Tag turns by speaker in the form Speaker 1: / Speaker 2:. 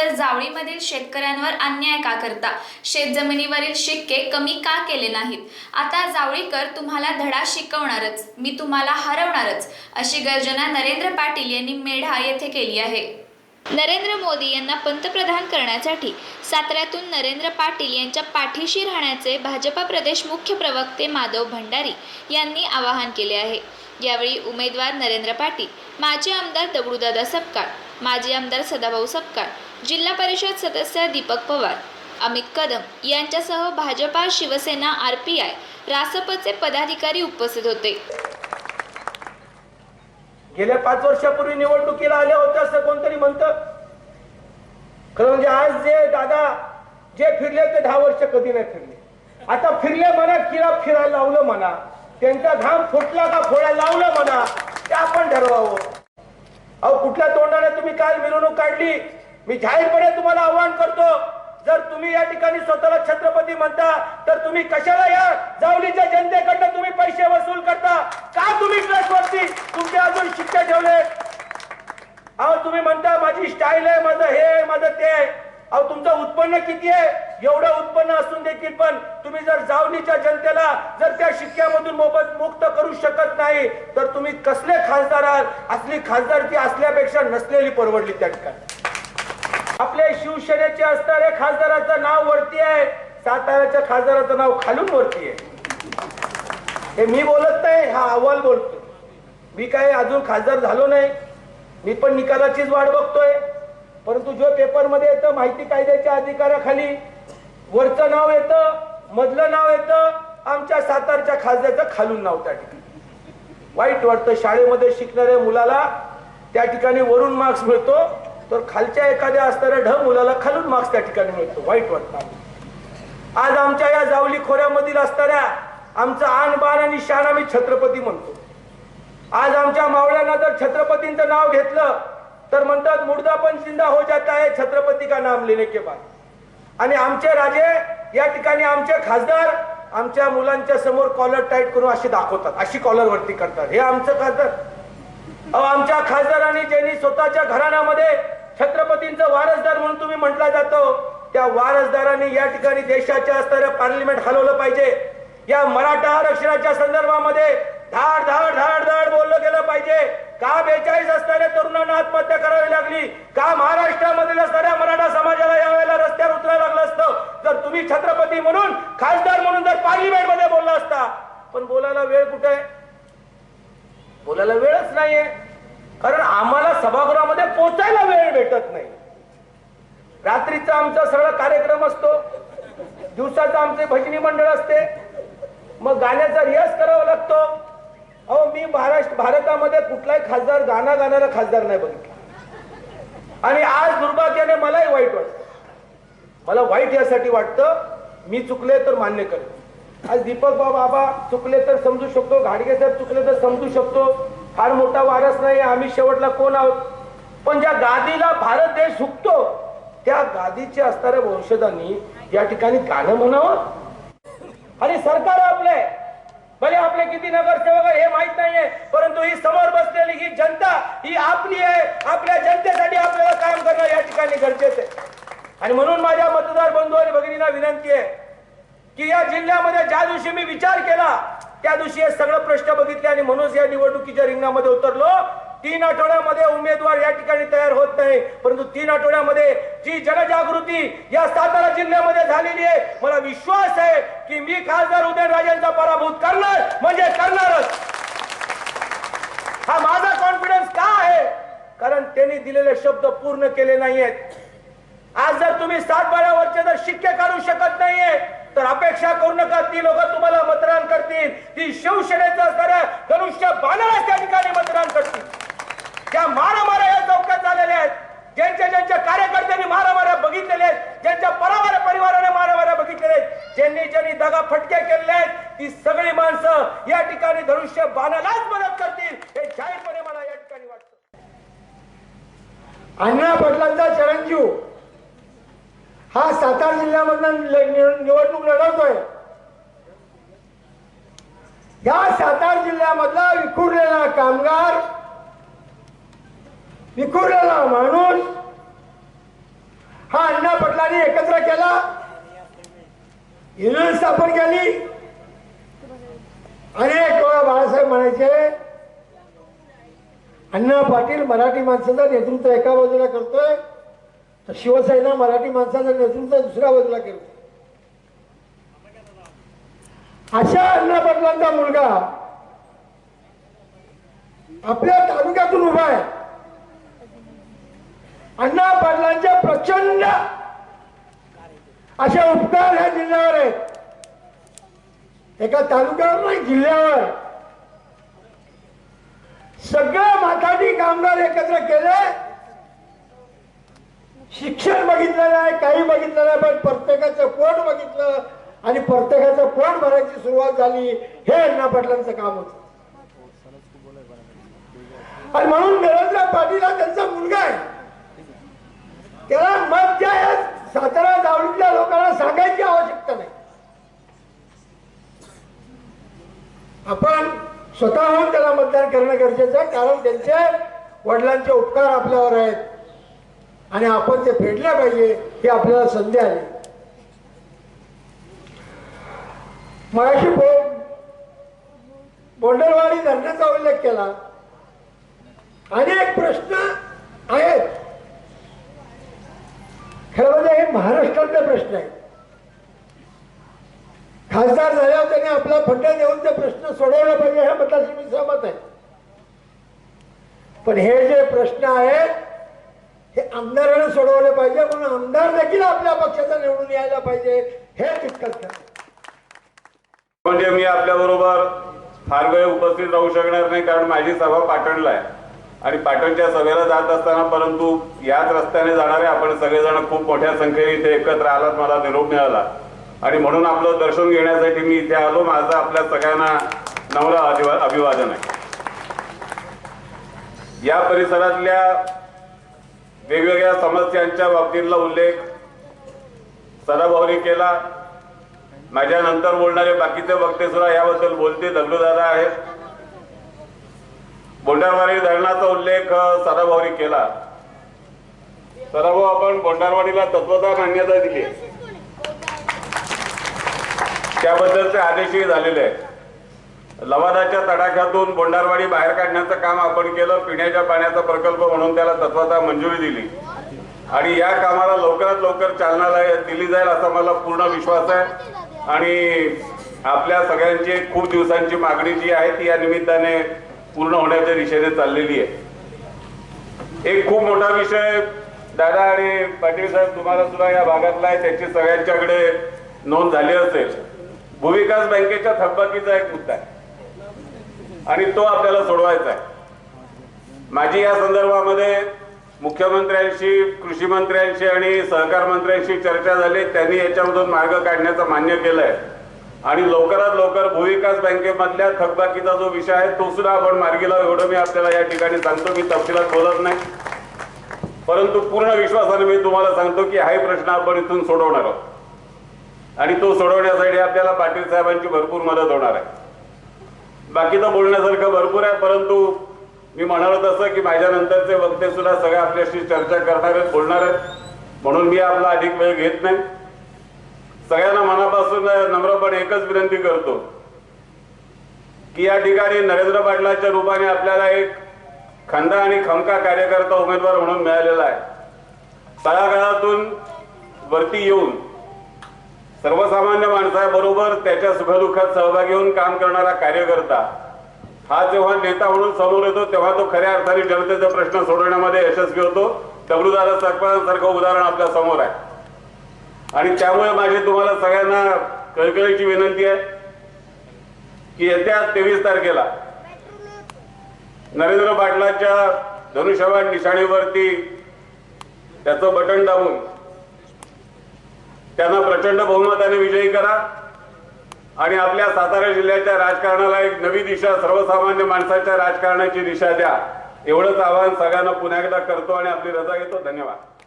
Speaker 1: तर जावळीमधील शेतकऱ्यांवर अन्याय का करता? शेतजमिनीवरील शिक्के कमी का केले नाहीत? आता जावळीकर तुम्हाला धडा शिकवणारच मी तुम्हाला हरवणारच अशी गर्जना नरेंद्र पाटील यांनी मेढा येथे केली आहे. नरेंद्र मोदी यांना पंतप्रधान करण्यासाठी साताऱ्यातून नरेंद्र पाटील यांच्या पाठीशी राहण्याचे भाजपा प्रदेश मुख्य प्रवक्ते माधव भंडारी यांनी आवाहन केले आहे. यावेळी उमेदवार नरेंद्र पाटील माजी आमदार दगडूदादा सपकाळ माजी आमदार सदाभाऊ सपकाळ जिल्हा परिषद सदस्य दीपक पवार अमित कदम यांच्यासह Bhajpa Shivsena R P I रासपचे पदाधिकारी उपस्थित होते.
Speaker 2: गेल्या पाच वर्षापूर्वी निवडणुकीला आल्या होत्या असं कोणतरी म्हणतं? खरं म्हणजे आज जे दादा जे फिरले ते दहा वर्ष कधी नाही फिरले. आता फिरले म्हणा किरा फिरायला लावलं म्हणा. त्यांचा घाम फुटला का फोडायला लावलं म्हणा ते आपण ठरवावं. अहो कुठल्या तोंडाने तुम्ही काल मिरवणूक काढली? मी जाहीरपणे तुम्हाला आवाहन करतो जर तुम्ही या ठिकाणी स्वतःला छत्रपती म्हणता तर तुम्ही कशाला या? जावलीच्या जनतेकडनं तुम्ही पैसे वसूल करता? का तुम्ही ट्रस्टवरती तुमचे अजून शिक्के ठेवले अहो तुम्ही म्हणता माझी स्टाईल आहे माझं हे आहे, माझं ते आहे. अहो तुमचं उत्पन्न किती आहे? एवढं उत्पन्न असून देखील पण तुम्ही जर जावणीच्या जनतेला जर त्या शिक्क्यामधून मोबत मुक्त करू शकत नाही तर तुम्ही कसले खासदार आहात? असली खासदारकी असल्यापेक्षा नसलेली परवडली त्या ठिकाणी. आपल्या शिवसेनेचे असणारे खासदाराचं नाव वरती आहे. साताऱ्याच्या खासदाराचं नाव खालून वरती आहे. हे मी बोलत नाही हा अहवाल बोलतो मी काय अजून खासदार झालो नाही. मी पण निकालाचीच वाट बघतोय. परंतु जो पेपरमध्ये येतं माहिती कायद्याच्या अधिकाराखाली वरचं नाव येतं मधलं नाव येतं आमच्या सातारच्या खासदाराचं खालून नाव त्या ठिकाणी. वाईट वाटतं शाळेमध्ये शिकणाऱ्या मुलाला त्या ठिकाणी वरून मार्क्स मिळतो तर खालच्या एखाद्या असणाऱ्या ढ मुलाला खालून मार्क्स त्या ठिकाणी मिळतो. वाईट वाटतं आज आमच्या या जावली खोऱ्यामधील असणाऱ्या आमचं आन बाण आणि शान आम्ही छत्रपती म्हणतो. आज आमच्या मावळ्यांना जर छत्रपतींचं नाव घेतलं तर म्हणतात मुर्दा पण जिंदा हो जाता है छत्रपती का नाम लेने के बाद. आणि आमचे राजे या ठिकाणी आमचे खासदार आमच्या मुलांच्या समोर कॉलर टाईट करून अशी दाखवतात अशी कॉलर वरती करतात. हे आमचं खासदार. अहो आमच्या खासदारांनी ज्यांनी स्वतःच्या घराण्यामध्ये छत्रपतींचं वारसदार म्हणून तुम्ही म्हटला जातो त्या वारसदारांनी या ठिकाणी देशाच्या असणाऱ्या पार्लिमेंट हलवलं पाहिजे. या मराठा आरक्षणाच्या संदर्भामध्ये धाड धाड धाड धाड बोललं गेलं पाहिजे. का बेचाळीस असणाऱ्या तरुणांना आत्महत्या करावी लागली? का महाराष्ट्रामधील असणाऱ्या मराठा समाजाला यावेळेला रस्त्यावर उतरायला लागलं असतं? जर तुम्ही छत्रपती म्हणून खासदार म्हणून जर पार्लिमेंटमध्ये बोलला असता पण बोलायला वेळ कुठे? बोलायला वेळच नाहीये. कारण आम्हाला सभागृहामध्ये पोचायला वेळ भेटत नाही. रात्रीचा आमचा सगळा कार्यक्रम असतो. दिवसाचं आमचे भजनी मंडळ असते. मग गाण्याचा रियाज करावा लागतो. अहो मी महाराष्ट्र भारतामध्ये कुठलाही खासदार गाणं गाणारा खासदार नाही बघितला. आणि आज दुर्भाग्याने मलाही वाईट वाटतं. मला वाईट यासाठी वाटतं मी चुकले तर मान्य करेन. आज दीपक बाबा चुकले तर समजू शकतो घाडगे साहेब चुकले तर समजू शकतो. फार मोठा वारस नाही आम्ही शेवटला कोण आहोत? पण ज्या गादीला भारत देश झुकतो त्या गादीचे असणाऱ्या वंशजांनी या ठिकाणी गाणं म्हणावं. आणि सरकार आपलंय. भले आपले किती नगरसेवक हे माहीत नाहीये परंतु ही समोर बसलेली ही जनता ही आपली आहे. आपल्या जनतेसाठी आपल्याला काम करणं या ठिकाणी गरजेचं आहे. आणि म्हणून माझ्या मतदार बंधू आणि भगिनींना विनंती आहे की या जिल्ह्यामध्ये ज्या दिवशी मी विचार केला त्या दिवशी हे सगळं प्रश्न बघितले आणि म्हणूनच या निवडणुकीच्या रिंगणामध्ये उतरलो. तीन आठवड्यामध्ये उमेदवार या ठिकाणी तयार होत नाही. परंतु तीन आठवड्यामध्ये जी जनजागृती या सातारा जिल्ह्यामध्ये झालेली आहे मला विश्वास आहे की मी खासदार उदयनराजेंचा पराभूत करणार म्हणजे करणारच. हा माझा कॉन्फिडन्स का आहे? कारण त्यांनी दिलेले शब्द पूर्ण केले नाहीयेत. आज जर तुम्ही सात बारावरचे जर शिक्के काढू शकत नाहीये तर अपेक्षा करू नका. ती लोक तुम्हाला मतदान करतील. ती शिवसेनेचा असणाऱ्या धनुष्य बाणाला त्या ठिकाणी मतदान करतील. ज्या मारामाऱ्या या चौकात झालेल्या आहेत ज्यांच्या ज्यांच्या कार्यकर्त्यांनी मारामाऱ्या बघितलेल्या आहेत ज्यांच्या परावार परिवाराने मारामाऱ्या बघितलेल्या आहेत ज्यांनी ज्यांनी दगा फटके केलेल्या आहेत ती सगळी माणसं या ठिकाणी धनुष्य बाणालाच मदत करतील हे जाहीरपणे मला या ठिकाणी वाटतं.
Speaker 3: अण्णा पाटलांचा चिरंजीव हा सातारा जिल्ह्यामधून निवडणूक लढवतोय. या सातारा जिल्ह्यामधला विखुरलेला कामगार विखुरलेला माणूस. हा अण्णा पटलांनी एकत्र केला. युनियन स्थापन केली. अनेक वेळा बाळासाहेब म्हणायचे अण्णा पाटील मराठी माणसाचं नेतृत्व एका बाजूला करतोय तर शिवसेना मराठी माणसाचं नेतृत्व दुसऱ्या बाजूला करतोय. अशा अण्णा पाटलांचा मुलगा आपल्या तालुक्यातून उभा आहे. अण्णा पाटलांचे प्रचंड असे उपकार ह्या जिल्ह्यावर आहेत. एका तालुक्यावर नाही जिल्ह्यावर. सगळे माथाडी कामगार एकत्र केले. शिक्षण बघितलं नाही काही बघितलं नाही पण प्रत्येकाचं पोट बघितलं आणि प्रत्येकाचं पोट भरायची सुरुवात झाली. हे अण्णा पाटलांचं काम होतं. आणि म्हणून नरेंद्र पाटील हा त्यांचा मुलगा आहे. त्याला मत द्या या सातारा जावळीतल्या लोकांना सांगायची आवश्यकता नाही. आपण स्वतःहून त्याला मतदान करणं गरजेचं आहे कारण त्यांचे वडिलांचे उपकार आपल्यावर आहेत. आणि आपण ते फेडले पाहिजे ही आपल्याला संधी आली. मगाशी बो बोंडलवाडी धरणाचा उल्लेख केला. अनेक प्रश्न आहेत. खरं म्हणजे हे महाराष्ट्रातले प्रश्न आहेत. खासदार झाल्यावर त्यांनी आपला फंड देऊन ते प्रश्न सोडवला पाहिजे ह्या मताशी मी सहमत आहे. पण हे जे प्रश्न आहेत हे आमदाराने सोडवले पाहिजे म्हणून आमदार देखील आपल्या पक्षाचा निवडून यायला पाहिजे हे तितकंच
Speaker 4: म्हणजे मी आपल्या बरोबर फार वेळ उपस्थित राहू शकणार नाही कारण माझी सभा पाटणला आहे. आणि पाटणच्या सभेला जात असताना परंतु याच रस्त्याने जाणारे आपण सगळेजण खूप मोठ्या संख्येने इथे एकत्र आलात मला निरोप मिळाला. आणि म्हणून आपलं दर्शन घेण्यासाठी मी इथे आलो. माझं आपल्या सगळ्यांना नम्र अभिवादन आहे. या परिसरातल्या वेगवेगळ्या समस्यांच्या बाबतीतला उल्लेख सदाभाऊनी केला. माझ्या नंतर बोलणारे बाकीचे वक्ते सुद्धा याबद्दल बोलते दगडूदादा आहेत. बोंडारवाडी धरणाचा उल्लेख सदाभाऊनी केला. सदाभाऊ आपण बोंडारवाडीला तत्वता मान्यता दिली. त्याबद्दलचे आदेशही झालेले आहेत. लवादाच्या तडाख्यातून बोंडारवाडी बाहेर काढण्याचं काम आपण केलं पिण्याच्या पाण्याचा प्रकल्प म्हणून त्याला तत्वता मंजुरी दिली. आणि या कामाला लवकरात लवकर चालना दिली जाईल असा मला पूर्ण विश्वास आहे. आणि आपल्या सगळ्यांची खूप दिवसांची मागणी जी आहे ती या निमित्ताने पूर्ण होण्याच्या दिशेने चाललेली आहे. एक खूप मोठा विषय दादा आणि पाटील साहेब तुम्हाला सुद्धा या भागातला आहे त्याची सगळ्यांच्याकडे नोंद झाली असेल. भूविकास बँकेच्या थकबाकीचा एक मुद्दा आहे. आणि तो आपल्याला सोडवायचा आहे. माझी या संदर्भामध्ये मुख्यमंत्र्यांशी कृषी मंत्र्यांशी आणि सहकार मंत्र्यांशी चर्चा झाली त्यांनी याच्यामधून मार्ग काढण्याचं मान्य केलंय. आणि लवकरात लवकर भूविकास बँकेमधल्या थकबाकीचा जो विषय आहे तो सुद्धा आपण मार्गी लावू. एवढं मी आपल्याला या ठिकाणी सांगतो मी तपशिलात बोलत नाही. परंतु पूर्ण विश्वासाने मी तुम्हाला सांगतो की हाही प्रश्न आपण इथून सोडवणार आहोत. आणि तो सोडवण्यासाठी आपल्याला पाटील साहेबांची भरपूर मदत होणार आहे. बाकीचं बोलण्यासारखं भरपूर आहे परंतु मी म्हणालो तसं की माझ्या नंतरचे वक्ते सुद्धा सगळे आपल्याशी चर्चा करणार आहेत बोलणार आहेत. म्हणून मी आपला अधिक वेळ घेत नाही. सगळ्यांना मनापासून नम्रपणे एकच विनंती करतो की या ठिकाणी नरेंद्र पाटलाच्या रूपाने आपल्याला एक खंदा आणि खमका कार्यकर्ता उमेदवार म्हणून मिळालेला आहे. तळागाळातून वरती येऊन सर्वसामान्य माणसाबरोबर त्याच्या सुखदुःखात सहभागी होऊन काम करणारा कार्यकर्ता हा जेव्हा नेता म्हणून समोर येतो तेव्हा तो खऱ्या अर्थाने जनतेचा प्रश्न सोडवण्यामध्ये यशस्वी होतो. दगडूदादा सरपंचांसारखं उदाहरण आपल्यासमोर आहे. आणि त्यामुळे माझी तुम्हाला सगळ्यांना कळकळीची विनंती आहे की येत्या तेवीस तारखेला नरेंद्र पाटलांच्या धनुष्यबाण निशाणीवरती त्याचं बटन दाबून त्यांना प्रचंड बहुमताने विजयी करा आणि आपल्या सातारा जिल्ह्याच्या राजकारणाला एक नवी दिशा सर्वसामान्य माणसाच्या राजकारणाची दिशा द्या. एवढंच आवाहन सगळ्यांना पुन्हा एकदा करतो आणि आपली रजा घेतो. धन्यवाद.